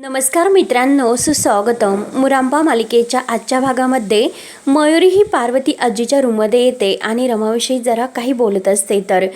नमस्कार मित्रांनो सुस्वागतम. मुरांबा मालिकेच्या आजच्या भागामध्ये मयुरी ही पार्वती आजीच्या रूममध्ये येते आणि रमाविषयी जरा काही बोलत असते. तर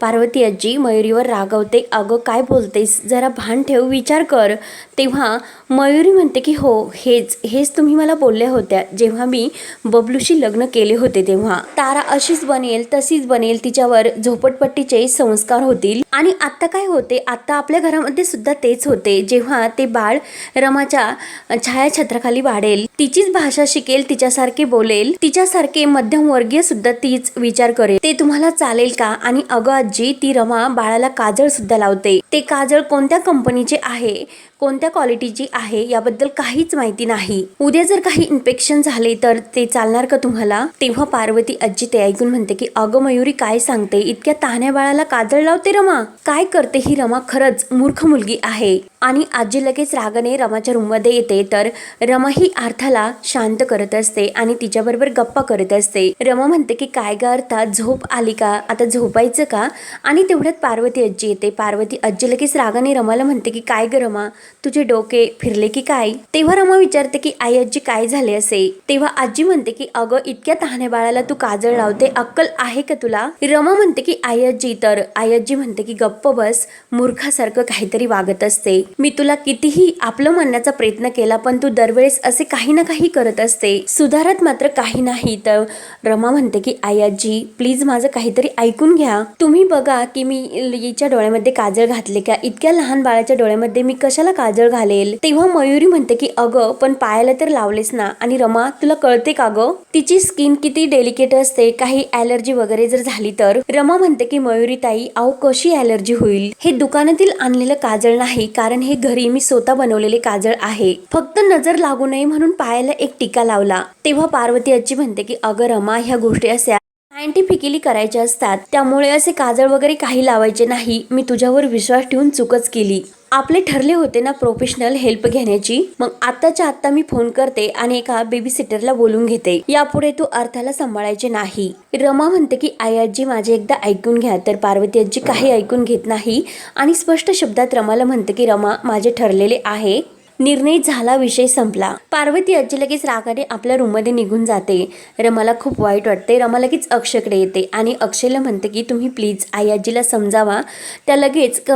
पार्वती आजी मयुरीवर रागवते. अगं काय बोलतेस? जरा भान ठेव विचार कर. तेव्हा मयुरी म्हणते की हो हेच हेच तुम्ही मला बोलल्या होत्या. जेव्हा मी बबलूशी लग्न केले होते तेव्हा. तारा अशीच बनेल तशीच बनेल. तिच्यावर झोपटपट्टीचे संस्कार होतील. आणि आत्ता काय होते? आत्ता आपल्या घरामध्ये सुद्धा तेच होते. जेव्हा ते बाळ रमाच्या छायाछत्राखाली वाढेल. तिचीच भाषा शिकेल तिच्यासारखे बोलेल. तिच्यासारखे मध्यमवर्गीय सुद्धा तीच विचार करेल. ते तुम्हाला चालेल का? आणि अगं आजी ती रमा बाळाला काजळ सुद्धा लावते. ते काजळ कोणत्या कंपनीचे आहे? कोणत्या क्वालिटीची आहे याबद्दल काहीच माहिती नाही. उद्या जर काही इन्फेक्शन झाले तर ते चालणार का तुम्हाला? तेव्हा पार्वती आजी ते ऐकून म्हणते की अगं मयुरी काय सांगते? इतक्या तान्या बाळाला काजळ लावते रमा. काय करते ही रमा? खरंच मूर्ख मुलगी आहे. आणि आजी लगेच रागाने रमाच्या रूममध्ये येते. तर रमा ही अर्थाला शांत करत असते आणि तिच्याबरोबर गप्पा करत असते. रमा म्हणते की काय ग अर्था झोप आली का? आता झोपायचं का? आणि तेवढ्यात पार्वती आजी येते. पार्वती आजी लगेच रागाने रमाला म्हणते की काय ग रमा? तुझे डोके फिरले की काय? तेव्हा रमा विचारते की आई आजी काय झाले असे? तेव्हा आजी म्हणते की अगं इतक्या तहाने बाळाला तू काजळ लावते अक्कल आहे का तुला? रमा म्हणते की आई आजी तर. आई आजी म्हणते की गप्प बस मूर्खासारखं काहीतरी वागत असते. मी तुला कितीही आपलं म्हणण्याचा प्रयत्न केला पण तू दरवेळेस असे काही ना काही करत असते. सुधारत मात्र काही नाही. तर रमा म्हणते की आई आजी प्लीज माझं काहीतरी ऐकून घ्या. तुम्ही बघा की मी हिच्या डोळ्यामध्ये काजळ घातले का? इतक्या लहान बाळाच्या डोळ्यामध्ये मी कशाला काजळ घालेल. तेव्हा मयुरी म्हणते की अगं पण पायाला तर लावलेस ना. आणि रमा तुला कळते का ग? तिची स्किन किती डेलिकेट असते. काही ॲलर्जी वगैरे जर झाली तर? रमा म्हणते की मयुरी ताई अहो कशी ॲलर्जी होईल? हे दुकानातील आणलेलं काजळ नाही. कारण हे घरी मी स्वतः बनवलेले काजळ आहे. फक्त नजर लागू नये म्हणून पायाला एक टीका लावला. तेव्हा पार्वती आजी म्हणते की अगं रमा ह्या गोष्टी अशा सायंटिफिकली करायचे असतात. त्यामुळे असे काजळ वगैरे काही लावायचे नाही. मी तुझ्यावर विश्वास ठेवून चूकच केली. आपले ठरले होते ना प्रोफेशनल हेल्प घेण्याची. मग आत्ताच्या आत्ता मी फोन करते आणि एका बेबी सिटरला बोलून घेते. यापुढे तू अर्थाला सांभाळायचे नाही. रमा म्हणते की आई आजी माझे एकदा ऐकून घ्या. तर पार्वती आजी काही ऐकून घेत नाही. आणि स्पष्ट शब्दात रमाला म्हणते की रमा माझे ठरलेले आहे. निर्णय झाला विषय संपला. पार्वती आजी लगेच रागाने आपल्या रूममध्ये निघून जाते. रमाला खूप वाईट वाटते रमा लगेच अक्षयकडे येते आणि अक्षयला म्हणते की तुम्ही प्लीज आई आजीला समजावा. त्या लगेच क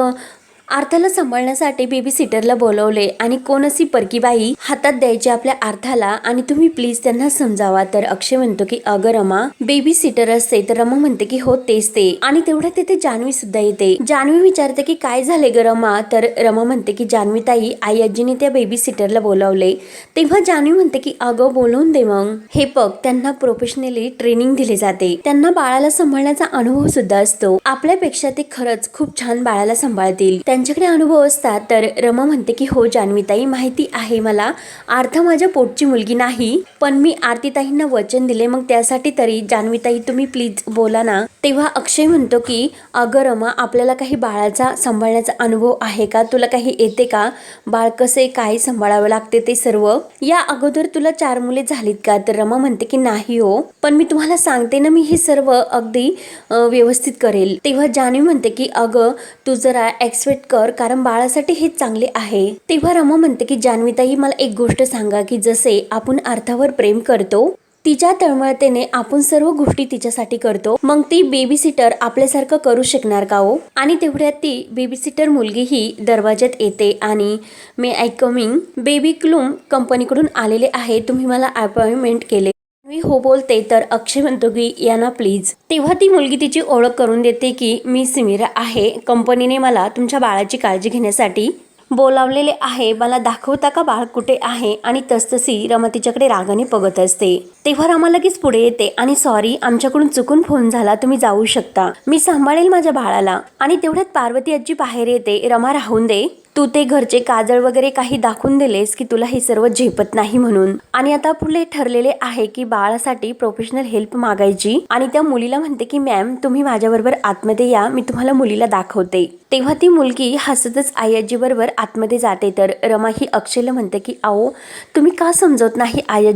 अर्थाला सांभाळण्यासाठी बेबी सिटरला बोलवले आणि कोण अशी परकी बाई हातात द्यायची आपल्या अर्थाला आणि तुम्ही प्लीज त्यांना समजावा. तर अक्षय म्हणतो की अगं रमा बेबी सिटर असते तर रमा म्हणते की हो तेच ते. आणि तेवढ्यात तिथे जान्हवी सुद्धा येते. जान्हवी विचारते की काय झाले ग रमा? तर रमा म्हणते की जान्हवी ताई आई आजीने त्या बेबी सिटरला बोलावले. तेव्हा जान्हवी म्हणते की अगं बोलवून दे मग. हे बघ त्यांना प्रोफेशनली ट्रेनिंग दिले जाते. त्यांना बाळाला सांभाळण्याचा अनुभव सुद्धा असतो. आपल्यापेक्षा ते खरंच खूप छान बाळाला सांभाळतील. त्यांच्याकडे अनुभव असतात तर रमा म्हणते की हो जान्हवीताई माहिती आहे मला. अर्थ माझ्या पोटची मुलगी नाही पण मी आरतीताईंना वचन दिले. मग त्यासाठी तरी जान्हवीताई तुम्ही प्लीज बोला ना. तेव्हा अक्षय म्हणतो की अगं रमा आपल्याला काही बाळाचा सांभाळण्याचा अनुभव आहे का? तुला काही येते का? बाळ कसे काय सांभाळावं लागते ते सर्व? या अगोदर तुला चार मुले झालीत का? तर रमा म्हणते की नाही हो पण मी तुम्हाला सांगते ना मी हे सर्व अगदी व्यवस्थित करेल. तेव्हा जान्हवी म्हणते की अगं तू जरा एक्सपेक्ट कर कारण बाळासाठी हेच चांगले आहे. तेव्हा रमा म्हणते की जान्हवीताई मला एक गोष्ट सांगा की जसे आपण अर्थावर प्रेम करतो तिच्या तळमळतेने आपण सर्व गोष्टी तिच्यासाठी करतो. मग ती बेबी सिटर आपल्यासारखं करू शकणार का हो? आणि तेवढ्यात ती बेबी सिटर मुलगी ही दरवाज्यात येते आणि मे आय कमिंग बेबी क्लूम कंपनीकडून आलेले आहे. तुम्ही मला अपॉइंटमेंट केले. मी हो बोलते तर अक्षय म्हणतो की यांना प्लीज तेव्हा ती मुलगी तिची ओळख करून देते की मी सिमिरा आहे. कंपनीने मला तुमच्या बाळाची काळजी घेण्यासाठी बोलावलेले आहे. मला दाखवता का बाळ कुठे आहे? आणि तसतशी रमा तिच्याकडे रागाने बघत असते. तेव्हा रमा लगेच पुढे येते आणि सॉरी आमच्याकडून चुकून फोन झाला तुम्ही जाऊ शकता. मी सांभाळेल माझ्या बाळाला. आणि तेवढ्यात पार्वती आजी बाहेर येते. रमा राहून दे. तू ते घरचे काजळ वगैरे काही दाखवून दिलेस की तुला हे सर्व झेपत नाही म्हणून. आणि आता पुढे ठरलेले आहे की बाळासाठी प्रोफेशनल हेल्प मागायची. आणि त्या मुलीला म्हणते की मॅम तुम्ही माझ्याबरोबर आतमध्ये या. मी तुम्हाला मुलीला दाखवते. तेव्हा ती मुलगी हसतच आई आजी बरोबर आतमध्ये जाते. तर रमा ही अक्षयला म्हणते की आओ तुम्ही का समजवत नाही आई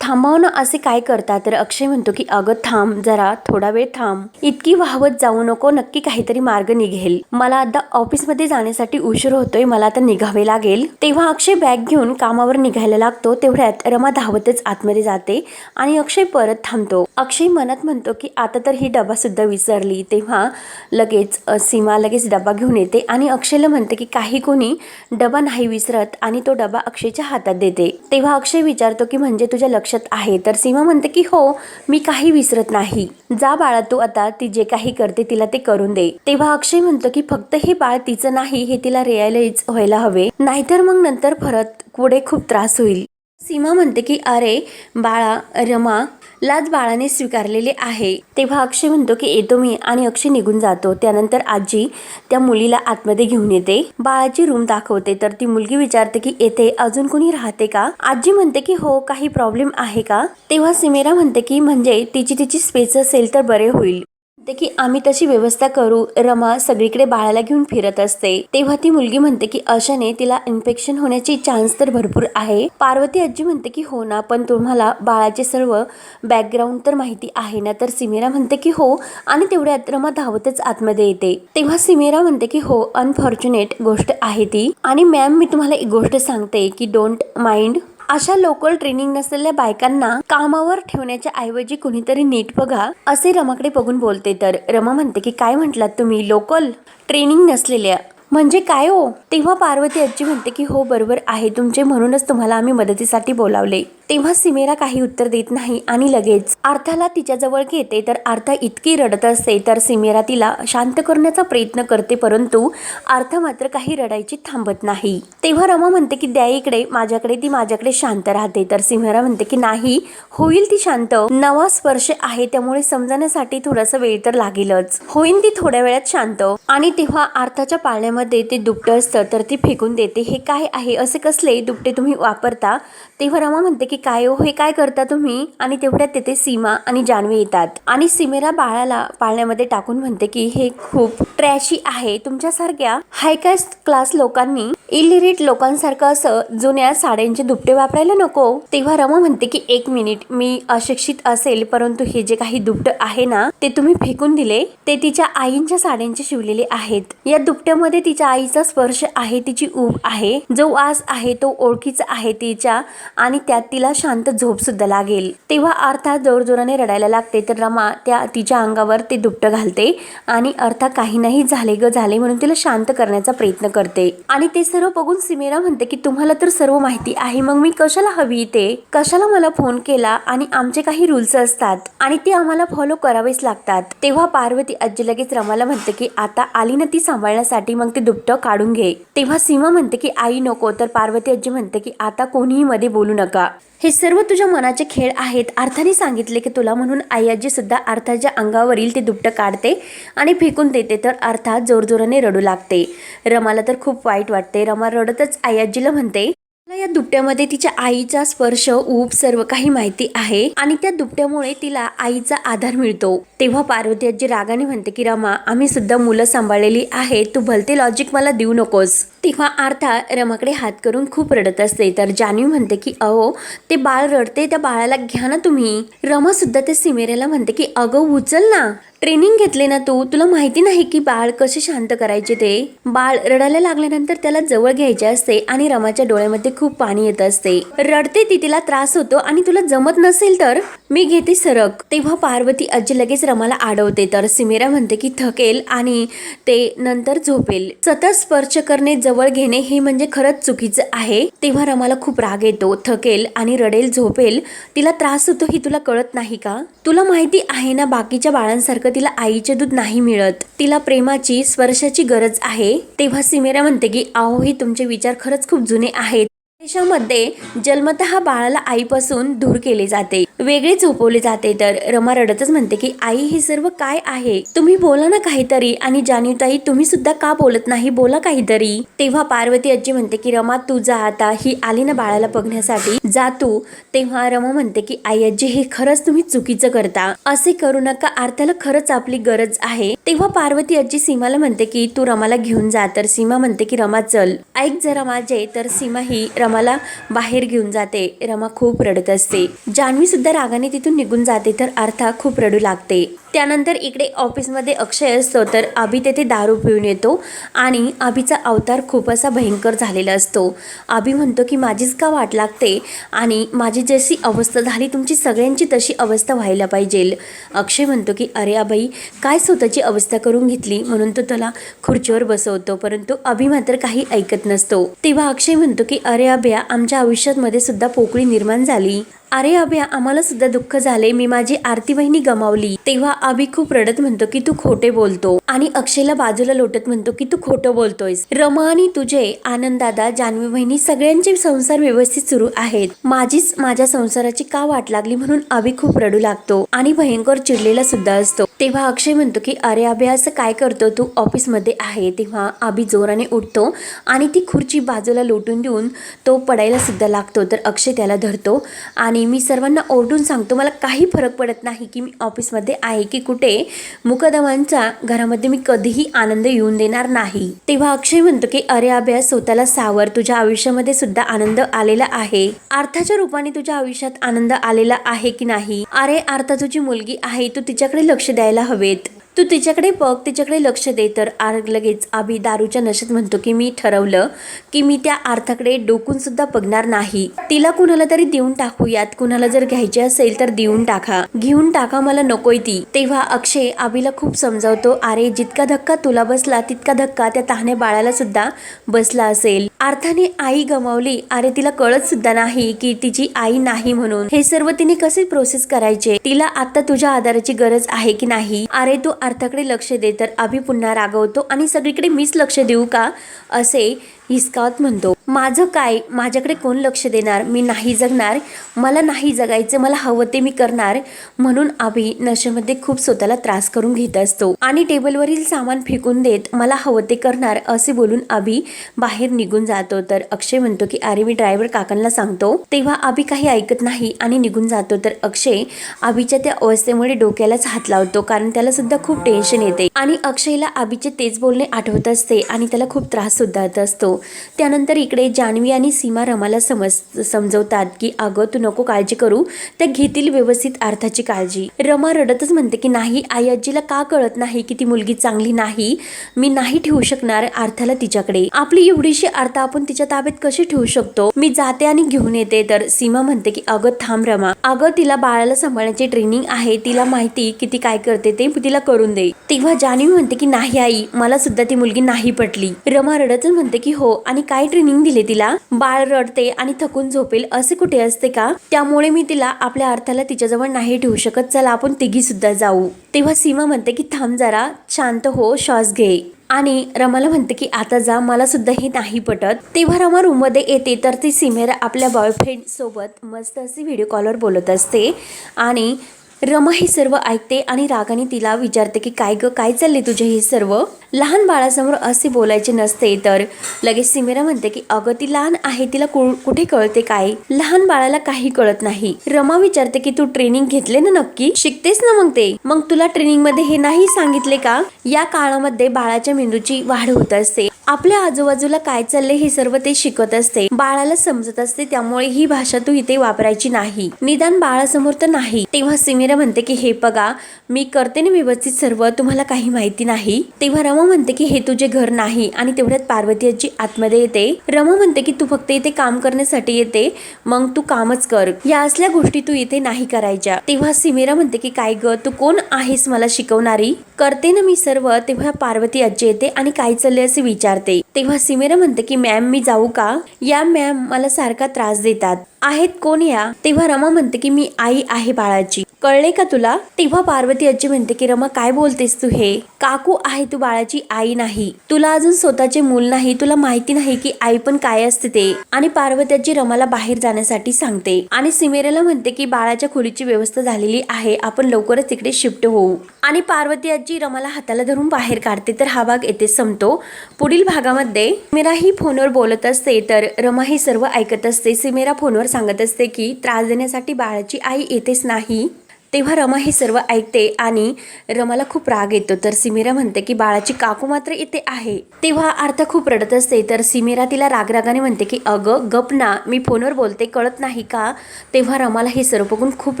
थांबाव ना असे काय करता? तर अक्षय म्हणतो की अगं थांब जरा थोडा वेळ थांब. इतकी वाहवत जाऊ नको नक्की काहीतरी मार्ग निघेल. मला आता ऑफिसमध्ये जाण्यासाठी उशीर होतो म्हणतोय मला आता निघावे लागेल. तेव्हा अक्षय बॅग घेऊन कामावर निघायला लागतो तेवढ्यात रमा धावतच आतमध्ये जाते आणि अक्षय परत थांबतो. अक्षय मनात म्हणतो की आता तर ही डबा सुद्धा विसरली. तेव्हा लगेच सीमा लगेच डबा घेऊन येते आणि अक्षयला म्हणते की काही कोणी डबा नाही विसरत आणि तो डबा अक्षयच्या हातात देते. तेव्हा अक्षय विचारतो की म्हणजे तुझ्या लक्षात आहे? तर सीमा म्हणते की हो मी काही विसरत नाही. जा बाळा तू आता ती जे काही करते तिला ते करून दे. तेव्हा अक्षय म्हणतो की फक्त हे बाळ तिचं नाही हे तिला रिअलाइज व्हायला हवे. नाहीतर मग नंतर परत पुढे खूप त्रास होईल. सीमा म्हणते की अरे बाळा रमा लाज बाळाने स्वीकारलेले आहे. तेव्हा अक्षय म्हणतो की येतो मी आणि अक्षय निघून जातो. त्यानंतर आजी त्या मुलीला आतमध्ये घेऊन येते. बाळाची रूम दाखवते. तर ती मुलगी विचारते की येथे अजून कोणी राहते का? आजी म्हणते की हो काही प्रॉब्लेम आहे का? तेव्हा सिमेरा म्हणते की म्हणजे तिची तिची स्पेस असेल तर बरे होईल. म्हणते की आम्ही तशी व्यवस्था करू. रमा सगळीकडे बाळाला घेऊन फिरत असते. तेव्हा ती मुलगी म्हणते की अशाने तिला इन्फेक्शन होण्याची चान्स तर भरपूर आहे. पार्वती आजी म्हणते की हो ना पण तुम्हाला बाळाचे सर्व बॅकग्राऊंड तर माहिती आहे ना? तर सिमेरा म्हणते की हो. आणि तेवढ्यात रमा धावतच आतमध्ये येते. तेव्हा सिमेरा म्हणते की हो अनफॉर्च्युनेट गोष्ट आहे ती. आणि मॅम मी तुम्हाला एक गोष्ट सांगते की डोंट माइंड अशा लोकल ट्रेनिंग नसलेल्या बायकांना कामावर ठेवण्याच्या ऐवजी कुणीतरी नीट बघा असे रमाकडे बघून बोलते. तर रमा म्हणते की काय म्हटलात तुम्ही? लोकल ट्रेनिंग नसलेल्या. म्हणजे काय हो? तेव्हा पार्वती आजी म्हणते की हो बरोबर आहे. तुमचे म्हणूनच तुम्हाला आम्ही मदतीसाठी बोलावले. तेव्हा सिमेरा काही उत्तर देत नाही आणि लगेच अर्थाला तिच्याजवळ घेते. तर आर्था इतकी रडत असते तर सिमेरा तिला शांत करण्याचा प्रयत्न करते परंतु अर्थ मात्र काही रडायची थांबत नाही. तेव्हा रमा म्हणते की द्या इकडे माझ्याकडे ती माझ्याकडे शांत राहते. तर सिमेरा म्हणते की नाही होईल ती शांत. नवा स्पर्श आहे त्यामुळे समजण्यासाठी थोडासा वेळ तर लागेलच. होईल ती थोड्या वेळात शांत. आणि तेव्हा अर्थाच्या पाळण्यामध्ये ते दुपटं असतं तर ती फेकून देते. हे काय आहे? असे कसले दुपटे तुम्ही वापरता? तेव्हा रमा म्हणते की काय हो हे काय करता तुम्ही? आणि तेवढ्यात तेथे सीमा आणि जान्हवी येतात. आणि सीमेला बाळाला पाळण्यामध्ये टाकून म्हणते की हे खूप ट्रॅशी आहे. तुमच्यासारख्या हायकास्ट क्लास लोकांनी इलिरिट लोकांसारखं असं जुन्या साड्यांचे दुपटे वापरायला नको. तेव्हा रमा म्हणते की एक मिनिट मी अशिक्षित असेल परंतु हे जे काही दुपट आहे ना ते तुम्ही फेकून दिले. ते तिच्या आईंच्या साड्यांचे शिवलेले आहेत. या दुपट्यामध्ये तिच्या आईचा स्पर्श आहे तिची ऊब आहे. जो वास आहे तो ओळखीचा आहे तिच्या आणि त्यात तिला शांत झोप सुद्धा लागेल. तेव्हा अर्थात जोरजोराने रडायला लागते तर रमा त्या तिच्या अंगावर ते दुपटं घालते आणि अर्था काही नाही झाले ग झाले म्हणून तिला शांत करण्याचा प्रयत्न करते. आणि ते सर्व बघून सिमेरा म्हणते की तुम्हाला तर सर्व माहिती आहे मग मी कशाला हवी ते कशाला मला फोन केला? आणि आमचे काही रूल्स असतात. आणि ते आम्हाला फॉलो करावेच लागतात. तेव्हा पार्वती आजी लगेच रमाला म्हणते की आता आली ना ती सांभाळण्यासाठी मग ते दुपटं काढून घे. तेव्हा सीमा म्हणते की आई नको. तर पार्वती आजी म्हणते की आता कोणीही मध्ये बोलू नका. हे सर्व तुझ्या मनाचे खेळ आहेत. अर्थाने सांगितले की तुला म्हणून आई आजी सुद्धा अर्थाच्या अंगावरील ते दुपटं काढते आणि फेकून देते तर अर्थात जोरजोराने रडू लागते. रमाला तर खूप वाईट वाटते. रमा रडतच आई आजीला म्हणते या दुपट्यामध्ये तिच्या आईचा स्पर्श ऊब सर्व काही माहिती आहे आणि त्या दुपट्यामुळे तिला आईचा आधार मिळतो. तेव्हा पार्वती आजी रागाने म्हणते की रमा आम्ही सुद्धा मुलं सांभाळलेली आहेत तू भलते लॉजिक मला देऊ नकोस. तेव्हा आर्था रमाकडे हात करून खूप रडत असते. तर जान्हवी म्हणते की अहो ते बाळ रडते त्या बाळाला घ्या ना तुम्ही. रमा सुद्धा त्या सिमेरेला म्हणते की अगं उचल ना. ट्रेनिंग घेतले ना तू? तुला माहिती नाही की बाळ कसे शांत करायचे ते? बाळ रडायला लागल्यानंतर त्याला जवळ घ्यायचे असते आणि रमाच्या डोळ्यामध्ये खूप पाणी येत असते. रडते ती तिला त्रास होतो आणि तुला जमत नसेल तर? मी घेते सरक. तेव्हा पार्वती आजी लगेच रमाला आडवते. तर सिमेरा म्हणते की थकेल आणि ते नंतर झोपेल. सतत स्पर्श करणे जवळ घेणे हे म्हणजे खरंच चुकीचं आहे. तेव्हा रमाला खूप राग येतो. थकेल आणि रडेल झोपेल. तिला त्रास होतो ही तुला कळत नाही का? तुला माहिती आहे ना बाकीच्या बाळांसारखं तिला आईचे दूध नाही मिळत तिला प्रेमाची स्पर्शाची गरज आहे तेव्हा सिमेरा म्हणते की अहो ही तुमचे विचार खरंच खूप जुने आहेत. देशामध्ये जन्मतः बाळाला आईपासून दूर केले जाते. वेगळे झोपवले जाते तर रमा रडतच म्हणते की आई हे सर्व काय आहे? तुम्ही बोला ना काहीतरी आणि जाणीवताई तुम्ही सुद्धा का बोलत नाही? बोला काहीतरी. तेव्हा पार्वती आजी म्हणते की रमा तू जा आता. ही आली ना बाळाला बघण्यासाठी. जा तू. तेव्हा रमा म्हणते की आई आजी हे खरंच तुम्ही चुकीचं करता. असे करू नका. अर्थाला खरंच आपली गरज आहे. तेव्हा पार्वती आजी सीमाला म्हणते की तू रमाला घेऊन जा. तर सीमा म्हणते की रमा चल. ऐक जरा माझे. तर सीमा ही रमा रमाला बाहेर घेऊन जाते. रमा खूप रडत असते. जान्हवी सुद्धा रागाने तिथून निघून जाते तर अर्था खूप रडू लागते. त्यानंतर इकडे ऑफिसमध्ये अक्षय असतो तर अभि तेथे दारू पिऊन येतो आणि अभिचा अवतार खूप असा भयंकर झालेला असतो. अभि म्हणतो की माझीच का वाट लागते? आणि माझी जशी अवस्था झाली तुमची सगळ्यांची तशी अवस्था व्हायला पाहिजे. अक्षय म्हणतो की अरे अभई काय स्वतःची अवस्था करून घेतली? म्हणून तो त्याला खुर्चीवर बसवतो. परंतु अभि मात्र काही ऐकत नसतो. तेव्हा अक्षय म्हणतो की अरे बिया आमच्या आयुष्यामध्ये सुद्धा पोकळी निर्माण झाली. अरे अभ्या आम्हाला सुद्धा दुःख झाले मी माझी आरती बहिणी गमावली. तेव्हा अभि खूप रडत म्हणतो की तू खोटे बोलतो. आणि अक्षयला बाजूला लोटत म्हणतो की तू खोटं बोलतोयस. रमा आणि तुझे आनंद दादा जान्हवी बहिणी सगळ्यांचे संसार व्यवस्थित सुरू आहेत. माझीच माझ्या संसाराची का वाट लागली म्हणून अभि खूप रडू लागतो आणि भयंकर चिडलेला सुद्धा असतो. तेव्हा अक्षय म्हणतो की अरे अभ्या असं काय करतो तू? ऑफिसमध्ये आहे. तेव्हा अभि जोराने उठतो आणि ती खुर्ची बाजूला लोटून देऊन तो पडायला सुद्धा लागतो. तर अक्षय त्याला धरतो आणि मी सर्वांना ओरडून सांगतो मला काही फरक पडत नाही की मी ऑफिसमध्ये आहे की कुठे. मुकदमांच्या घरामध्ये मी कधीही आनंद येऊन देणार नाही. तेव्हा अक्षय म्हणतो की अरे अभ्यास स्वतःला सावर. तुझ्या आयुष्यामध्ये सुद्धा आनंद आलेला आहे. अर्थाच्या रूपाने तुझ्या आयुष्यात आनंद आलेला आहे की नाही? अरे अर्था तुझी मुलगी आहे. तू तिच्याकडे लक्ष द्यायला हवेत. तू तिच्याकडे बघ तिच्याकडे लक्ष दे. तर आर लगेच अभि दारूच्या नशेत म्हणतो की मी ठरवलं की मी त्या आर्थाकडे डोकून सुद्धा बघणार नाही. तिला कुणाला तरी देऊन टाकूयात. कुणाला जर घ्यायची असेल तर देऊन टाका. घेऊन टाका मला नकोय ती. तेव्हा अक्षय आबीला खूप समजावतो अरे जितका धक्का तुला बसला तितका धक्का त्या तहाने बाळाला सुद्धा बसला असेल. अर्थाने आई गमावली. अरे तिला कळत सुद्धा नाही की तिची आई नाही म्हणून. हे सर्व तिने कसे प्रोसेस करायचे? तिला आता तुझ्या आधाराची गरज आहे की नाही? अरे तू अर्थाकडे लक्ष दे तर अभि पुन्हा रागवतो आणि सगळीकडे मीच लक्ष देऊ का? असे हिसकावत म्हणतो. माझं काय? माझ्याकडे कोण लक्ष देणार? मी नाही जगणार? मला नाही जगायचं? मला हवं ते मी करणार? म्हणून अभि नशेमध्ये खूप स्वतःला त्रास करून घेत असतो. आणि टेबलवरील सामान फेकून देत मला हवं ते करणार असे बोलून अभि बाहेर निघून जातो. तर अक्षय म्हणतो की अरे मी ड्रायव्हर काकांना सांगतो. तेव्हा अभि काही ऐकत नाही आणि निघून जातो. तर अक्षय अभिच्या त्या अवस्थेमुळे डोक्यालाच हात लावतो कारण त्याला सुद्धा खूप टेन्शन येते. आणि अक्षयला अभिचे तेच बोलणे आठवत असते आणि त्याला खूप त्रास सुद्धा होत असतो. त्यानंतर इकडे जान्हवी आणि सीमा रमाला समज समजवतात की अगं तू नको काळजी करू. त्या घेतील व्यवस्थित अर्थाची काळजी. रमा रडतच म्हणते की नाही आई आजीला का कळत नाही की ती मुलगी चांगली नाही? मी नाही ठेवू शकणार अर्थाला तिच्याकडे. आपली एवढीशी अर्थ आपण तिच्या ताब्यात कशी ठेवू शकतो? मी जाते आणि घेऊन येते. तर सीमा म्हणते की अगं थांब रमा. अगं तिला बाळाला सांभाळण्याची ट्रेनिंग आहे. तिला माहिती की ती काय करते ते तिला करून दे. तेव्हा जान्हवी म्हणते की नाही आई. मला सुद्धा ती मुलगी नाही पटली. रमा रडतच म्हणते की हो. आणि काय ट्रेनिंग दिले तिला. बाळ रडते आणि थकून झोपेल असे कुठे असते का? त्यामुळे मी तिला आपल्या अर्थाला तिच्याजवळ नाही ठेवू शकत. चला आपण तिघी सुद्धा जाऊ. तेव्हा सीमा म्हणते की थांब जरा शांत हो श्वास घे. आणि रमाला म्हणते की आता जा मला सुद्धा हे नाही पटत. तेव्हा रमा रूममध्ये येते तर ती सीमेर आपल्या बॉयफ्रेंड सोबत मस्त अशी व्हिडिओ कॉलवर बोलत असते. आणि रमा हे सर्व ऐकते आणि रागाने तिला विचारते की काय ग काय चालले तुझे हे सर्व? लहान बाळासमोर असे बोलायचे नसते तर लगेच सिमेरा म्हणते की अगं ती लहान आहे तिला कु- कुठे कळते काय? लहान बाळाला काही कळत नाही. रमा विचारते की तू ट्रेनिंग घेतले ना नक्की? शिकतेस ना मग ते? मग तुला ट्रेनिंगमध्ये हे नाही सांगितले का? या काळामध्ये बाळाच्या मेंदूची वाढ होत असते. आपल्या आजूबाजूला काय चालले हे सर्व ते शिकत असते. बाळाला समजत असते त्यामुळे ही भाषा तू इथे वापरायची नाही. निदान बाळासमोर तर नाही. तेव्हा सिमीरा म्हणते की हे बघा मी करते ना व्यवस्थित सर्व तुम्हाला काही माहिती नाही. तेव्हा रमा म्हणते की हे तुझे घर नाही आणि तेवढ्यात पार्वती आजी आतमध्ये येते. रमा म्हणते की तू फक्त इथे काम करण्यासाठी येते मग तू कामच कर. या असल्या गोष्टी तू इथे नाही करायच्या. तेव्हा सिमिरा म्हणते की काय ग तू कोण आहेस मला शिकवणारी? करते ना मी सर्व तेव्हा पार्वती आजी येते आणि काय चालले असे विचार विचारते तेव्हा सिमेरा म्हणते की मॅम मी जाऊ का? या मॅम मला सारखा त्रास देतात. आहेत? कोण या? तेव्हा रमा म्हणते की मी आई आहे बाळाची. कळले का तुला? तेव्हा पार्वती आजी म्हणते की रमा काय बोलतेस तू हे? काकू आहे तू बाळाची आई नाही. तुला अजून स्वतःचे मूल नाही. तुला माहिती नाही की आई पण काय असते ते. आणि पार्वती आजी रमाला बाहेर जाण्यासाठी सांगते. आणि सिमेराला म्हणते की बाळाच्या खोलीची व्यवस्था झालेली आहे. आपण लवकरच तिकडे शिफ्ट होऊ. आणि पार्वती आजी रमाला हाताला धरून बाहेर काढते. तर हा भाग येथे संपतो. पुढील भागामध्ये सिमेरा ही फोनवर बोलत असते तर रमा ही सर्व ऐकत असते. सिमेरा फोनवर सांगत असते की त्रास देण्यासाठी बाळाची आई येतेच नाही. तेव्हा रमा हे सर्व ऐकते आणि रमाला खूप राग येतो. तर सिमिरा म्हणते की बाळाची काकू मात्र इथे आहे. तेव्हा आर्था खूप रडत असते. तर सिमिरा तिला रागरागाने म्हणते की अगं गप ना. मी फोनवर बोलते. कळत नाही का? तेव्हा रमाला हे सर्व बघून खूप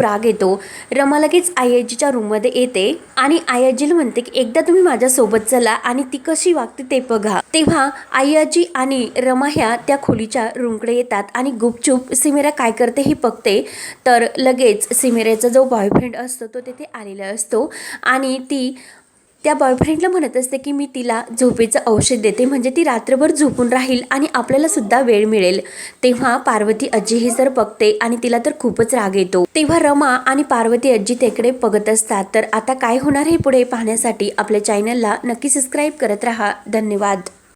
राग येतो. रमा लगेच आयजीच्या रूममध्ये येते आणि आयजीला म्हणते की एकदा तुम्ही माझ्यासोबत चला आणि ती कशी वागते ते बघा. तेव्हा आयजी आणि रमा ह्या त्या खोलीच्या रूमकडे येतात आणि गुपचूप सिमिरा काय करते हे बघते. तर लगेच सिमिरेचा जो बॉयफ्रेंड असतो तो तिथे आलेला असतो. आणि ती त्या बॉयफ्रेंडला म्हणत असते की मी तिला झोपेचं औषध देते म्हणजे ती रात्रभर झोपून राहील आणि आपल्यालासुद्धा वेळ मिळेल. तेव्हा पार्वती आजी हे जर बघते आणि तिला तर खूपच राग येतो. तेव्हा रमा आणि पार्वती आजी त्याकडे बघत असतात. तर आता काय होणार हे पुढे पाहण्यासाठी आपल्या चॅनलला नक्की सबस्क्राईब करत राहा. धन्यवाद.